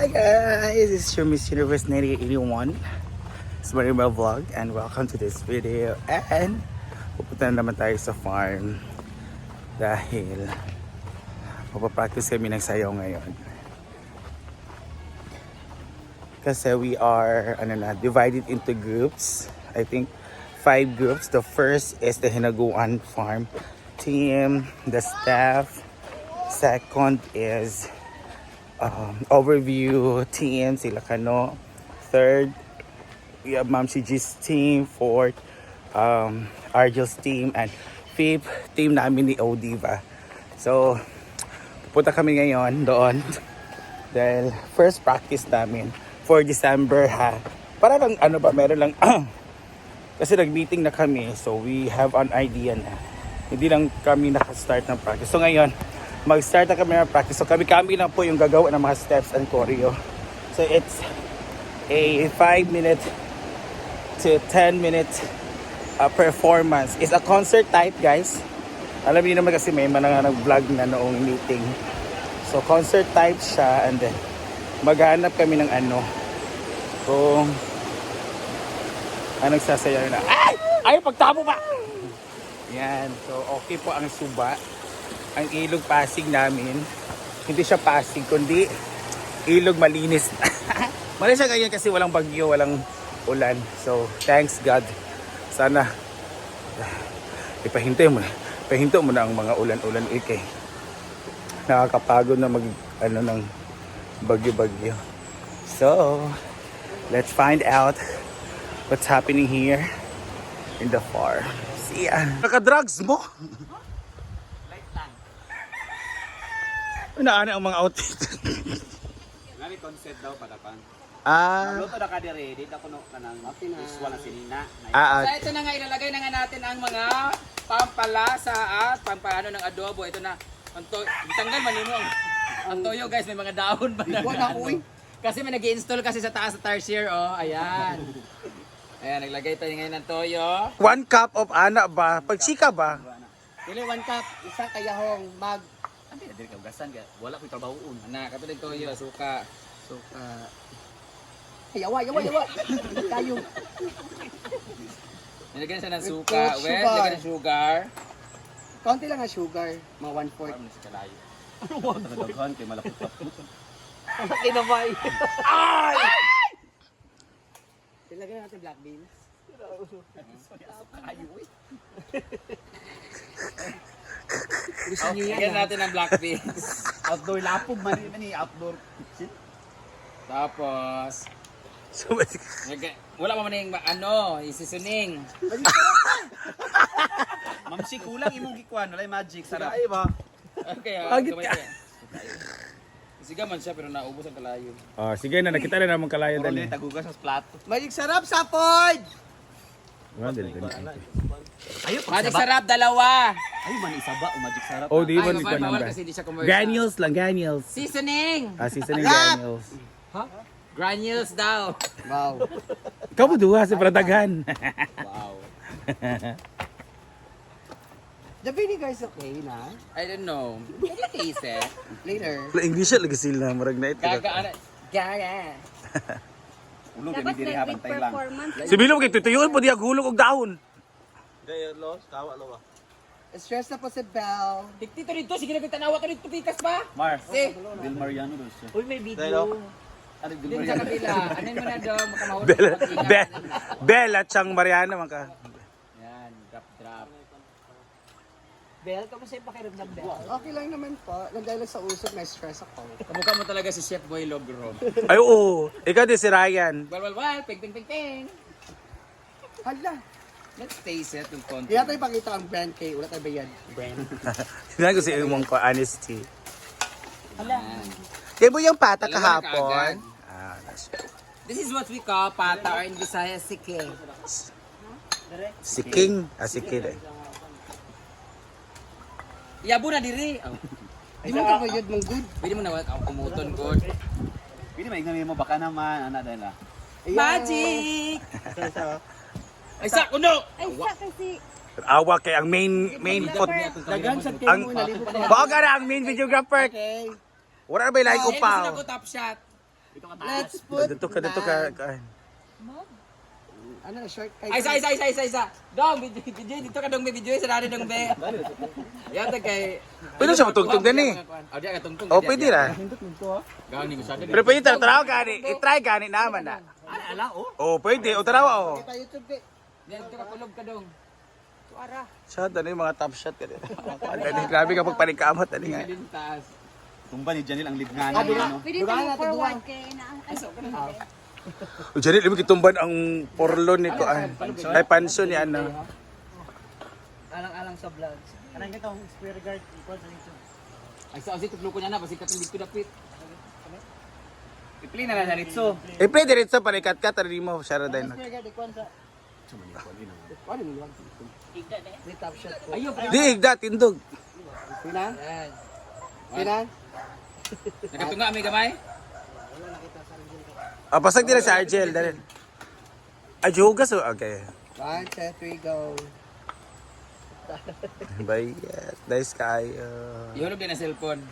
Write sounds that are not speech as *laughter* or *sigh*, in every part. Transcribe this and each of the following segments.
Hi guys, it's your Miss Universe 1981. It's Marima Vlog and welcome to this video. And pupunta na naman tayo sa farm dahil mapapractice kami ng sayaw ngayon. Kasi we are ano na, divided into groups. I think five groups. The first is the Hinaguan Farm team, the staff. Second is um, overview team, sila Kano. Third, we have Ma'am G's team. Fourth, um, Argel's team. And fifth, team namin ni Odiva. So, pupunta kami ngayon doon. Dahil first practice namin for December ha. Para lang ano ba, meron lang *clears throat* kasi nag-meeting na kami so we have an idea na. Hindi lang kami nakastart ng practice. So ngayon, mag-start na kami ng practice. So kami-kami lang po yung gagawa ng mga steps and choreo. So it's a 5 minute to 10 minute uh, performance. It's a concert type guys. Alam niyo naman kasi may mga nag-vlog na noong meeting. So concert type siya and then maghanap kami ng ano kung anong sasayaw na. Ay! Ay, pagtamo pa! Yan. So, okay po ang suba. Ang ilog pasig namin. Hindi siya pasig, kundi ilog malinis. *laughs* Mali siya ngayon kasi walang bagyo, walang ulan. So, thanks God. Sana *sighs* ipahintay mo. Pahinto mo na ang mga ulan-ulan ikay. Nakakapagod na mag ano ng bagyo-bagyo. So, let's find out what's happening here in the farm. See ya. Naka-drugs mo? *laughs* Inaana ang mga outfit. Nami concept daw padapan. ah, Luto na ka dire, di na kuno kanang iswa na sinina. ah, ah, So ito na nga, ilalagay na nga natin ang mga pampalasa at pampaano ng adobo. Ito na, ang to, tanggal man nimo ang, toyo guys, may mga dahon ba na. Wala, uy. Kasi may nag install kasi sa taas sa tarsier, oh, ayan. Ayan, naglagay tayo ngayon ng toyo. one cup of ana ba? Pagchika ba? Dili one cup, isa kayahong mag Ano dire ka ugasan ka? Wala ko trabahoon. Ana, katulad toyo, suka. Suka. Ay, yawa, yawa, yawa. Tayo. Nilagyan siya ng With suka. fruit Well, sugar. nilagyan ng sugar. Konti lang ang sugar, mga one fourth. Ano si kalayo? Daghan kay malapot pa. Malaki na ba? Ilagay natin black beans. Kayo eh. *laughs* Gusto niyo yan ah. natin ng black beans. *laughs* Outdoor lapog man ni outdoor. Tapos, So, nilagay- wala pa man yung ma- ano, isisuning. *laughs* Ma'am si kulang imong gikuan, wala magic sarap. ba? Okay, ah, kamay ka. Siga man siya pero naubos ang kalayo. Oh, sige na, nakita na naman kalayo Puro dali. ni tagugas sa plato. Magic sarap sa pod! Well, dali, dali. Ayo Magic sarap, dalawa! Ay man isaba o magic sarap. Oh, di ba Ay, ni bawal, bawal number? kasi hindi siya commercial. Granules lang, granules. Seasoning! Ah, seasoning granules. Granules daw. Wow. Ikaw mo duha sa prataghan. Wow. *laughs* The vinegar is okay na. I don't know. Can you taste it? Later. Wala English lagi sila, marag na ito. Gaga, ano? Gaga. Ulong kay diri ha bantay lang. Si Bilo, kay tutuyuan po diya hulog og daon. Stress na po si Belle. Dito dito, sige na tanawa to dito, pikas pa. Mar. Si, Del Mariano daw siya. uy, may video. Ano Del Din sa Mariano? kabila. Ano mo na daw, makamahulog Bel. Bel, Bel at siyang Mariana man ka. Yan, drop, drop. Belle, kamusta yung pakiramdam Belle? Okay lang naman po. Nagdahil lang sa usok, may stress ako. Kamukha mo talaga si Chef Boy Logro. Ay, oo. Ikaw din si Ryan. Well, well, well, ping, ping, ping, ping. Hala. Let's taste it yung konti. Hindi natin ipakita ang brand kay Wala tayo ba yan? Brand. *laughs* Sinabi ko si Umong ko, honesty. Yan. Kaya mo yung pata Dalawa na kahapon? kaagad. Ah, that's This is what we call pata or in Visayas sike. Si King. Ah, si King eh. Yabo na diri. Oh. Di mo kabayad mong good. Pwede mo na wag ako kumuton good. Pili maignan mo baka naman ana dahil ah. Magic! *laughs* Ay sa kuno! Ay, sa kasi Awa kay ang main main pot. Dagan sa Ang mo, nalibot ka na ang main videographer. Okay. Wala na ba yung like Ay, gusto na upaw? ko top shot. Let's put Dito ka, dito ka. ka- Ano, short Ay, isa, isa, isa, isa, isa. Dong, video, video, dito ka dong may video, isa na rin dong be. Yan ta kay... Pwede siya matugtog din eh. Oh, di ka tungtong. Oh, pwede ra. Gawin ni ko sa Pero pwede tara taraw gani. I-try gani naman na. Ala, ala, oh. Oh, pwede. O tarawa oh. Kita YouTube kay. Dito ka kulog ka dong. Tuara. Shot, ano yung mga top shot ka din. Ano, Grabe ka pagpanikamot. Ano nga. Din taas. Tumba ni Janil ang lignan. Ah, ano? Pwede tayo na, forward dura. kay na ay O dyan, ibig itumban ang porlo ni Kuan. Ay, panso ni ano. Alang-alang sa vlogs. Anong itong spirit guard equal sa YouTube. Ay sa osito ko niya na basi katong dito dapit. Ipli na na ritso. Rin sa panikat ka. Tari mo, Shara din. Spirit guard equal sa... May top shot. Ayo, pre. Di, igda, tindog. Pinan? Yan. Pinan? Nakatunga may gamay. Ah, pasag din sa Argel. Dali. Ay, jugas oh. Okay. One, two, three, go. Bye. Nice kayo. Ihulog din ang cellphone.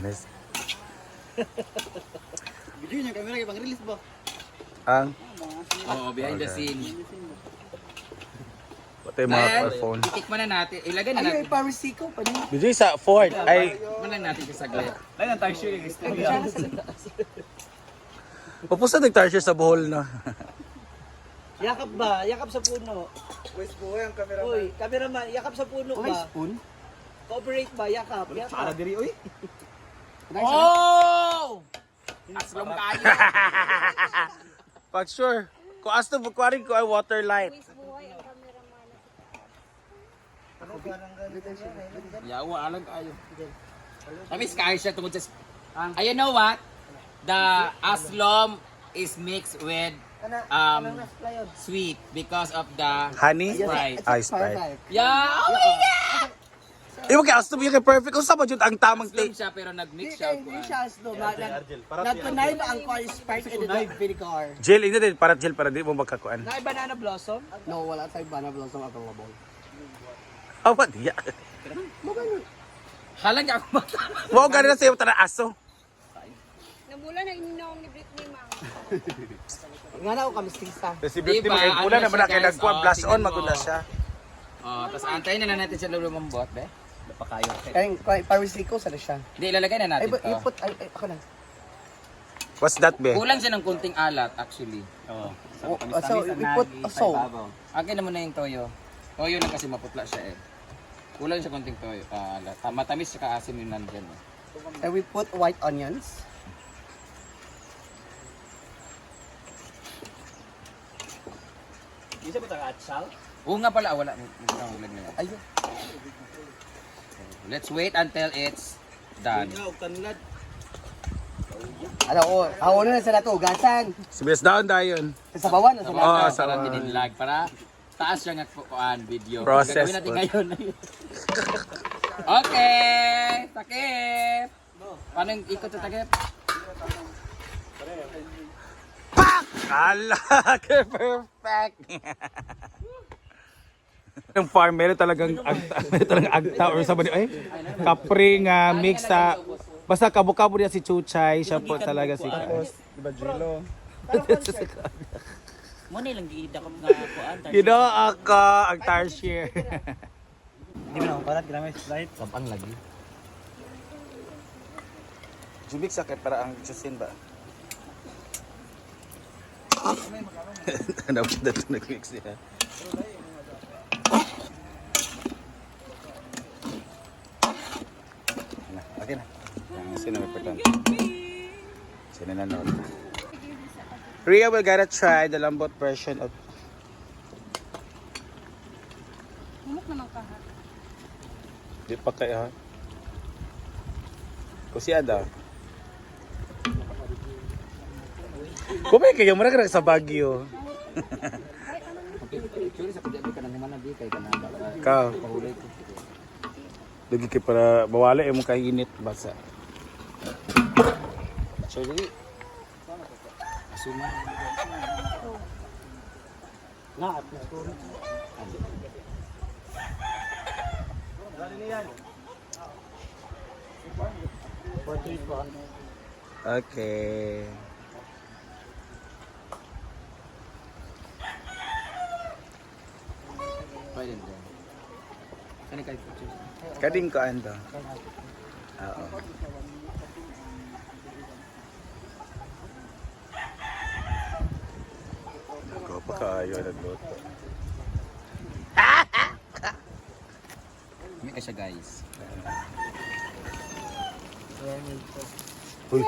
Nice. Video niya camera kay pang-release ba? Ang, Oo, behind the scene. ito yung mga Then, phone. itikman na natin. Ilagay na Ay, natin. may Paris Seco pa niya. Dito sa Ford. Ay, Tikman lang natin sa saglit. Lain ang tayo yung istorya. pupusta nag-tarsier sa Bohol na. Yakap ba? Yakap sa puno. West Boy ang camera. Uy, cameraman, yakap sa puno Ay, ba? spoon. Cooperate ba? Yakap, Sara yakap. diri oy. Oh! Aslom kayo. *laughs* Pag sure. Kung asto bukwarin ko ay water light. Yawa, alang kayo. Kami sky siya tungkol sa... Ay, you know what? The aslom is mixed with Um, sweet because of the Honey? Sprite. Ay, Sprite. Yeah! Oh my God! Iba kay asto yung perfect. Kung saan ba yun ang tamang Aslom take? siya pero Hindi nag-mix siya, hindi siya aslo. Nagpunay ba ang corn Sprite and the vinegar? Gel, hindi din. Para gel, para di mo magkakuan. Na banana blossom? No, wala tayong banana blossom available. Oh, what? Yeah. Halang ako mata. Mo gani na sa'yo tara aso. Namula na ininom ni Britney Mang. *laughs* Nga na ako kamistisa. Kasi Diba, beauty mo kay ano pula na na siya, man kay guys? nagkuha Oh, blast on tingnan mo. magunda siya. Oh, tapos antayin na natin siya lumambot, be. Pa kayo. Kaya kaya Paris Seco sana siya. Hindi, ilalagay na Ay, natin but to. put, ay, ay, ako lang. What's that be? Kulang siya ng kunting alat, actually. Oo. Oh, so, we put a salt. Akin naman na yung toyo. Toyo lang kasi maputla siya eh. Kulang siya konting toyo. Ah, alat. Ah, matamis siya kaasim yung nandyan. Eh. And we put white onions. Isa ba taga atsal? Oo nga pala, ah, wala. Wala ulag na yan. Ayun. Let's wait until it's done. Ano, oh, ako na sa nato, gasan. Sibes down dayon. Sa bawan, sa Sa Oo, mga sa para mga- tininlag para taas siya nga kuan video. Process Gagawin natin ngayon. *laughs* okay, takip. Paano yung ikot sa takip? Ala, *laughs* perfect. *laughs* Yung farm, meron talagang agta, meron *laughs* talagang agta or sa ay, kapre nga mix sa, basta kabo-kabo niya si Chuchay, siya po talaga si Kas. Diba, Jilo? Mo ni lang gidakop nga kuan. Know, ako, ang tarsier. *laughs* Di mo na parat grame Sprite. Sabang lagi. Jumik sakit para ang chusin ba? Ano ba ito nag-mix niya? Ano, Okay na. Ang sino may patan? Sino na noon? Ria will gotta try the lambot version of Humok naman ka ha. Di pa kayo ha? Kusiada. Kumay kayo, sa Baguio. Sa pagdabi ka nang mana di kay kanada. Ka, Pahulay ko. lagi kay para bawala yung kay init basa. So, dili. Asuma. Nga, at na 40 po. Okay. Pwede din. Saan kayo pictures? Kading ko ando. Oo. Ako pa kayo nagluto. May siya guys. Uy.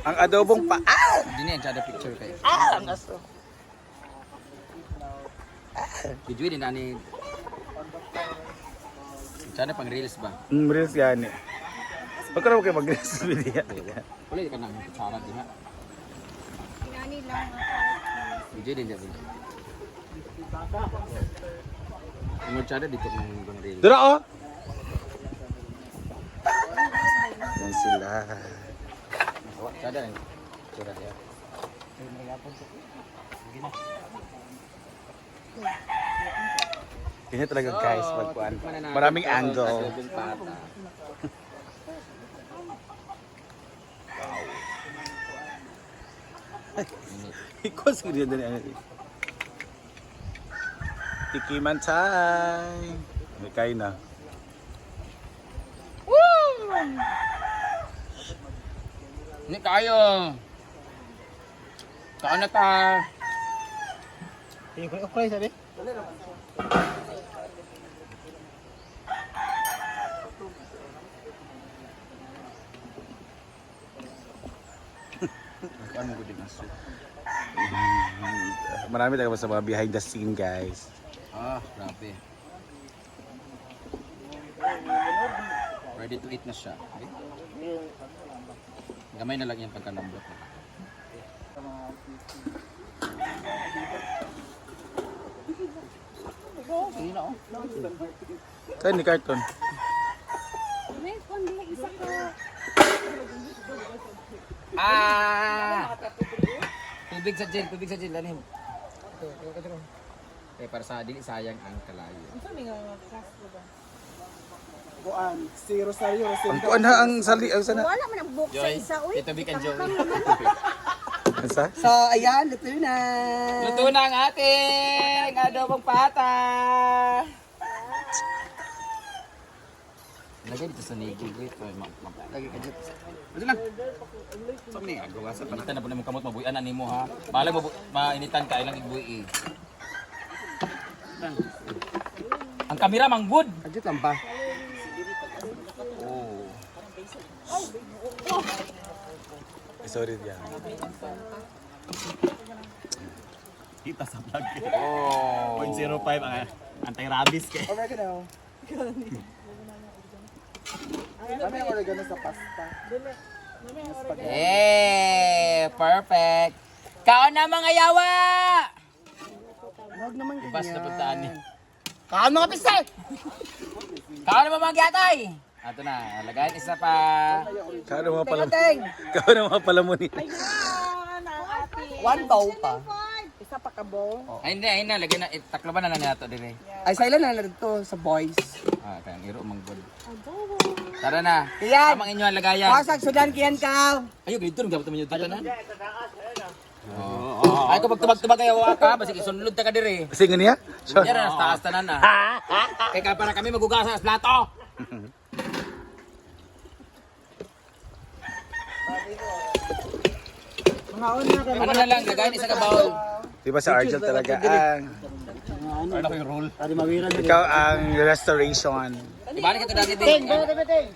Ang adobong pa. Ah! Hindi na yan, tsada picture kayo. Ah! Ang aso. Video din na ni... Tsada pang reels ba? Mm, reels yan eh. Huwag ka na kayo mag-reels *laughs* video. Wala ka nang kutsara di ba? Inani lang Video din dyan. Ang tsada dito ng bang reels. Dura oh! Yan sila. Tsada rin. Tsada diya. Ganyan talaga guys, magkuhan. Maraming angle. Adobong *laughs* Ikaw sa ganyan din. Tikiman time. May kain na. Hindi kayo. Kaan na ta. Tingin ko okray sabi? Ano ko din aso? Marami talaga sa mga behind the scene guys. Ah, grabe. Ready to eat na siya. Okay? Gamay na lang yan pagkalambot. Sige na oh. Kain ni Carton. May kundi isa ko. Ah! Tubig sa gin, tubig sa gin, lalim. Eh, para sa dili sayang ang kalayo. Buan, si Rosario. Si Ang kuan ha ang sali ang sana. Wala man ang book sa isa. Uy, ito big and Joy. *laughs* Ang sa? So, ayan, luto na. Luto na ang ating adobong pata. Lagay dito sa nigi. Wait, wait, ma- ma- lagay ka dito. Ito lang. Saan ni agawa sa Initan na po na mong kamot, mabuyan na nimo ha. Bahala mo, mainitan ka, ilang ibuhi eh. Ang kamera mang good. Adjut lang ba? Oh. Sorry diyan. Kita sa vlog. Oh. 0.05 ang anti-rabies kay. Oregano. Kami ang oregano sa pasta. Eh, perfect. Kaon na mga yawa! Huwag naman ganyan. Bas na puntaan ni. Kaon mga pisay! Kaon na mga gyatay! Ato na, lagayin isa pa. Kano mga pala. Kano mga pala mo ni. One bowl pa. Isa pa ka bowl. Ay hindi, ay na, lagyan na, eh, takloban na lang nato dire. Ay, sila na lang dito sa boys. Ah, kaya iro mang good. Tara na. Iyan. Amang inyo ang lagayan. Wasag, sudan kiyan ka. Ayo, ganito rin, dapat naman tanan. Oh. Ay, kung magtubag-tubag kayo ka, basta isunlod ta ka dire. Sige niya? Yan na, taas tanan na. Kaya para kami magugasa sa plato. Mga una ka. Ano na lang, lagayin isa ka bowl. Di ba sa Argel talaga ang Ano ko yung rule? Ikaw ang restoration. Ibalik ito dati din. Ting,